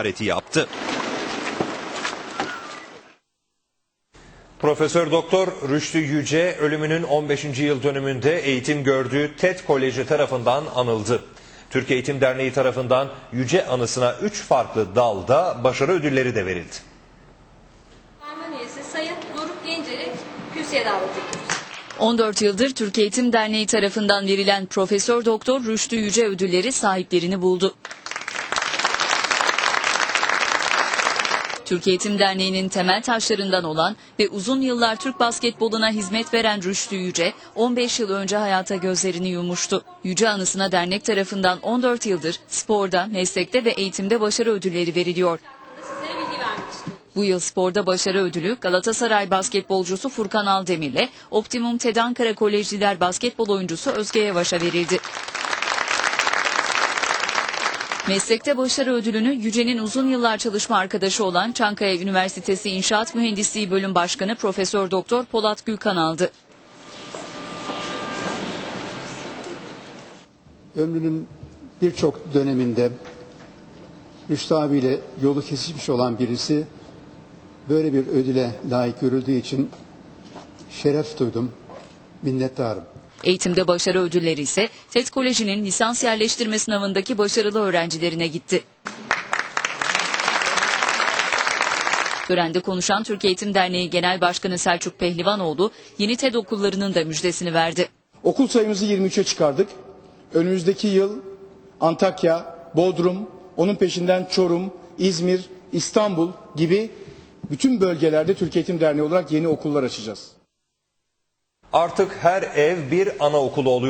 ziyareti yaptı. Profesör Doktor Rüştü Yüce ölümünün 15. yıl dönümünde eğitim gördüğü TED Koleji tarafından anıldı. Türk Eğitim Derneği tarafından Yüce anısına 3 farklı dalda başarı ödülleri de verildi. Parman üyesi Sayın Doruk Gencer'i kürsüye davet ediyoruz. 14 yıldır Türk Eğitim Derneği tarafından verilen Profesör Doktor Rüştü Yüce ödülleri sahiplerini buldu. Türk Eğitim Derneği'nin temel taşlarından olan ve uzun yıllar Türk basketboluna hizmet veren Rüştü Yüce, 15 yıl önce hayata gözlerini yummuştu. Yüce anısına dernek tarafından 14 yıldır sporda, meslekte ve eğitimde başarı ödülleri veriliyor. Bu yıl sporda başarı ödülü Galatasaray basketbolcusu Furkan Aldemir'le Optimum TED Ankara Kolejliler basketbol oyuncusu Özge Yavaş'a verildi. Meslekte başarı ödülünü Yüce'nin uzun yıllar çalışma arkadaşı olan Çankaya Üniversitesi İnşaat Mühendisliği Bölüm Başkanı Profesör Doktor Polat Gülkan aldı. ömrünün birçok döneminde Rüştü abiyle yolu kesişmiş olan birisi böyle bir ödüle layık görüldüğü için şeref duydum, minnettarım. Eğitimde başarı ödülleri ise TED Koleji'nin lisans yerleştirme sınavındaki başarılı öğrencilerine gitti. Törende konuşan Türk Eğitim Derneği Genel Başkanı Selçuk Pehlivanoğlu yeni TED okullarının da müjdesini verdi. Okul sayımızı 23'e çıkardık. Önümüzdeki yıl Antakya, Bodrum, onun peşinden Çorum, İzmir, İstanbul gibi bütün bölgelerde Türk Eğitim Derneği olarak yeni okullar açacağız. Artık her ev bir anaokulu oluyor.